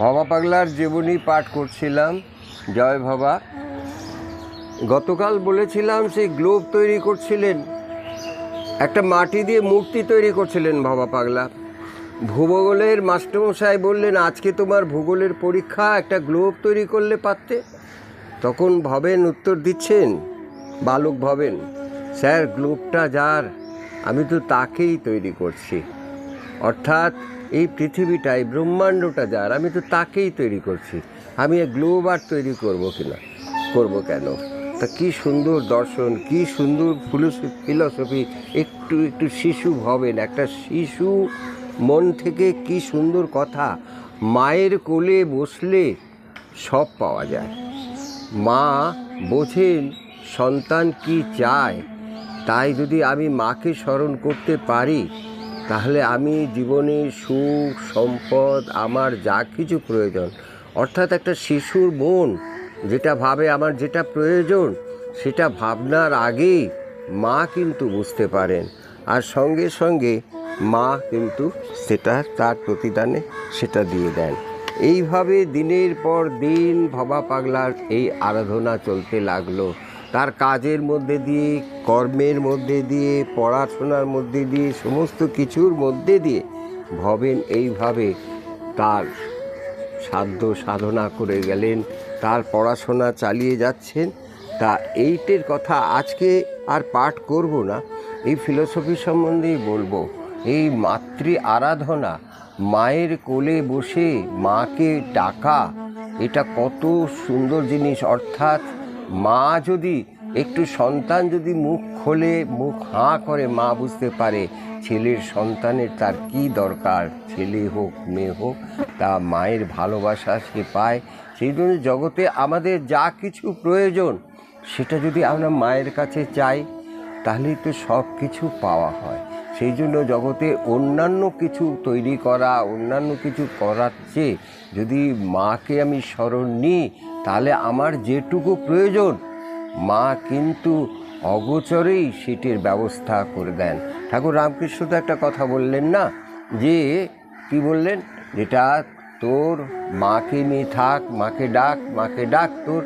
ভবা পাগলার জীবনী পাঠ করছিলাম, জয় ভবা। গতকাল বলেছিলাম সেই গ্লোব তৈরি করছিলেন, একটা মাটি দিয়ে মূর্তি তৈরি করছিলেন ভবা পাগলা। ভূগোলের মাস্টারমশাই বললেন, আজকে তোমার ভূগোলের পরীক্ষা একটা গ্লোব তৈরি করলে পারতে? তখন ভবেন উত্তর দিচ্ছেন, বালক ভবেন, স্যার গ্লোবটা যার, আমি তো তাকেই তৈরি করছি। অর্থাৎ এই পৃথিবীটা এই ব্রহ্মাণ্ডটা যার আমি তো তাকেই তৈরি করছি। আমি এই গ্লোব আর তৈরি করব কিনা, করব কেন? তা কি সুন্দর দর্শন, কি সুন্দর ফিলসফি একটু একটু শিশু ভবেন, একটা শিশু মন থেকে কি সুন্দর কথা, মায়ের কোলে বসলে সব পাওয়া যায়। মা বোঝেন, সন্তান কি চায়, তাই যদি আমি মাকে স্মরণ করতে পারি তাহলে আমি জীবনে সুখ, সম্পদ, আমার যা কিছু প্রয়োজন, অর্থাৎ একটা শিশুর মন যেটা ভাবে আমার যেটা প্রয়োজন, সেটা ভাবনার আগেই মা কিন্তু বুঝতে পারেন। আর সঙ্গে সঙ্গে মা কিন্তু সেটা তার প্রতিদানে সেটা দিয়ে দেন। এইভাবে দিনের পর দিন ভবা পাগলার এই আরাধনা চলতে লাগল। তার কাজের মধ্যে দিয়ে, কর্মের মধ্যে দিয়ে, পড়াশোনার মধ্যে দিয়ে, সমস্ত কিছুর মধ্যে দিয়ে ভবেন এইভাবে তার সাধ্য সাধনা করে গেলেন, তার পড়াশোনা চালিয়ে যাচ্ছেন। তা এইটের কথা আজকে আর পাঠ করব না, এই ফিলোসফি সম্বন্ধেই বলব। এই মাতৃ আরাধনা, মায়ের কোলে বসে মাকে ডাকা, এটা কত সুন্দর জিনিস। অর্থাৎ মা যদি একটু সন্তান যদি মুখ খোলে, মুখ হাঁ করে, মা বুঝতে পারে ছেলের সন্তানের তার কি দরকার। ছেলে হোক, মেয়ে হোক, তা মায়ের ভালোবাসা সে পায়। সেই জন্য জগতে আমাদের যা কিছু প্রয়োজন, সেটা যদি আমরা মায়ের কাছে চাই, তাহলেই তো সব কিছু পাওয়া হয়। সেই জন্য জগতে অন্যান্য কিছু তৈরি করা, অন্যান্য কিছু করার চেয়ে যদি মাকে আমি স্মরণ নিই তাহলে আমার যেটুকু প্রয়োজন, মা কিন্তু অগোচরেই সেটির ব্যবস্থা করে দেন। ঠাকুর রামকৃষ্ণ তো একটা কথা বললেন না, যে কি বললেন? যেটা তোর মাকে নিয়ে থাক, মাকে ডাক মাকে ডাক, তোর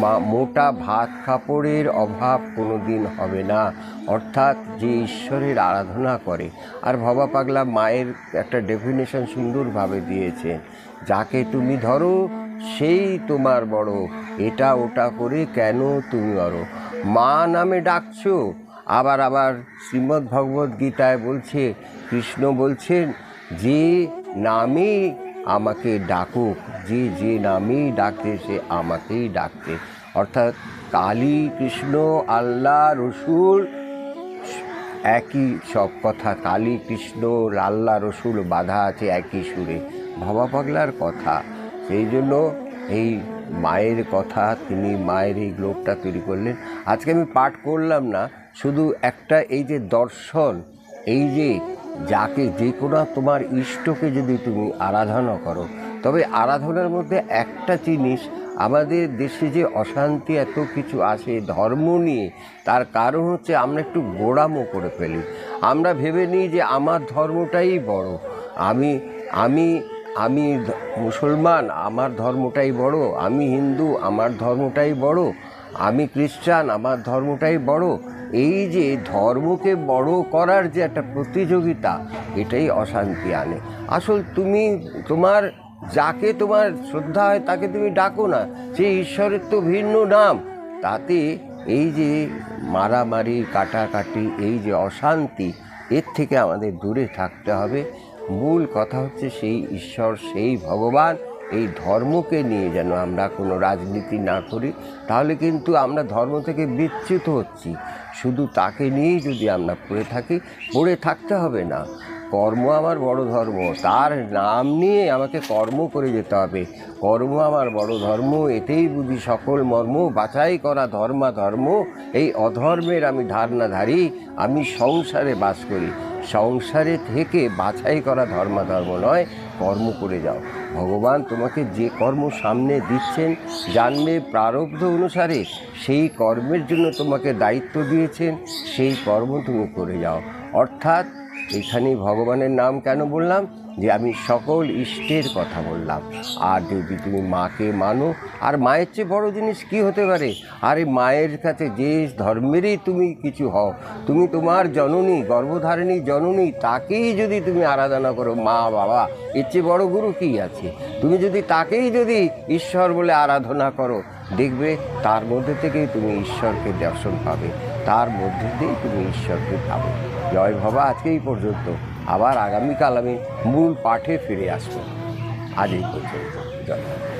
মা, মোটা ভাত কাপড়ের অভাব কোনো দিন হবে না। অর্থাৎ যে ঈশ্বরের আরাধনা করে। আর ভবা পাগলা মায়ের একটা ডেফিনেশন সুন্দরভাবে দিয়েছেন, যাকে তুমি ধরো সেই তোমার বড়। এটা ওটা করে কেন তুমি বড় মা নামে ডাকছো? আবার আবার শ্রীমদ্ ভগবদ্ গীতায় বলছে, কৃষ্ণ বলছেন যে নামে আমাকে ডাকুক যে যে নামেই ডাকে সে আমাকেই ডাকতে অর্থাৎ কালী, কৃষ্ণ, আল্লাহ, রসুল, একই সব কথা। কালী, কৃষ্ণ, আল্লাহ, রসুল বাধা আছে একই সুরে। ভবা পাগলার কথা। সেই জন্য এই মায়ের কথা, তিনি মায়ের এই গ্লোবটা তৈরি করলেন। আজকে আমি পাঠ করলাম না, শুধু একটা এই যে দর্শন, এই যে যাকে যে কোনো তোমার ইষ্টকে যদি তুমি আরাধনা করো, তবে আরাধনার মধ্যে একটা জিনিস, আমাদের দেশে যে অশান্তি এত কিছু আসে ধর্ম নিয়ে, তার কারণ হচ্ছে আমরা একটু গোড়ামো করে ফেলি। আমরা ভেবে নিই যে আমার ধর্মটাই বড়। আমি আমি আমি মুসলমান, আমার ধর্মটাই বড়। আমি হিন্দু, আমার ধর্মটাই বড়। আমি খ্রিস্টান, আমার ধর্মটাই বড়। এই যে ধর্মকে বড় করার যে একটা প্রতিযোগিতা, এটাই অশান্তি আনে। আসল তুমি, তোমার যাকে তোমার শ্রদ্ধা হয়, তাকে তুমি ডাকো না। সেই ঈশ্বরের তো ভিন্ন নাম। তাতে এই যে মারামারি, কাটাকাটি, এই যে অশান্তি, এর থেকে আমাদের দূরে থাকতে হবে। মূল কথা হচ্ছে সেই ঈশ্বর, সেই ভগবান, এই ধর্মকে নিয়ে যেন আমরা কোনো রাজনীতি না করি, তাহলে কিন্তু আমরা ধর্ম থেকে বিচ্যুত হচ্ছি। শুধু তাকে নিয়েই যদি আমরা পড়ে থাকি, পড়ে থাকতে হবে না। কর্ম আমার বড় ধর্ম, তার নাম নিয়ে আমাকে কর্ম করে যেতে হবে। কর্ম আমার বড় ধর্ম, এতেই বুঝি সকল মর্ম, বাছাই করা ধর্মা ধর্ম এই অধর্মের আমি ধারণাধারী, আমি সংসারে বাস করি। সংসারে থেকে বাছাই করা ধর্মাধর্ম নয়, কর্ম করে যাও। ভগবান তোমাকে যে কর্ম সামনে দিচ্ছেন, জানবে প্রারব্ধ অনুসারে সেই কর্মের জন্য তোমাকে দায়িত্ব দিয়েছেন, সেই কর্ম তুমি করে যাও। অর্থাৎ এখানে ভগবানের নাম কেন বললাম? যে আমি সকল ইষ্টের কথা বললাম। আর যদি তুমি মাকে মানো, আর মায়ের চেয়ে বড় জিনিস কি হতে পারে? আর মায়ের কাছে যে ধর্মেরই তুমি কিছু হও, তুমি তোমার জননী, গর্ভধারিণী জননী, তাকেই যদি তুমি আরাধনা করো, মা, বাবা, এর চেয়ে বড় গুরু কি আছে? তুমি যদি তাকেই যদি ঈশ্বর বলে আরাধনা করো, দেখবে তার মধ্যে থেকেই তুমি ঈশ্বরকে দর্শন পাবে। তার মধ্যে দিয়েই তুমি ঈশ্বরকে পাবে। জয় বাবা আজকে এই পর্যন্ত। আবার আগামীকাল আমি মূল পাঠে ফিরে আসব আজ এই পর্যন্ত বাবা।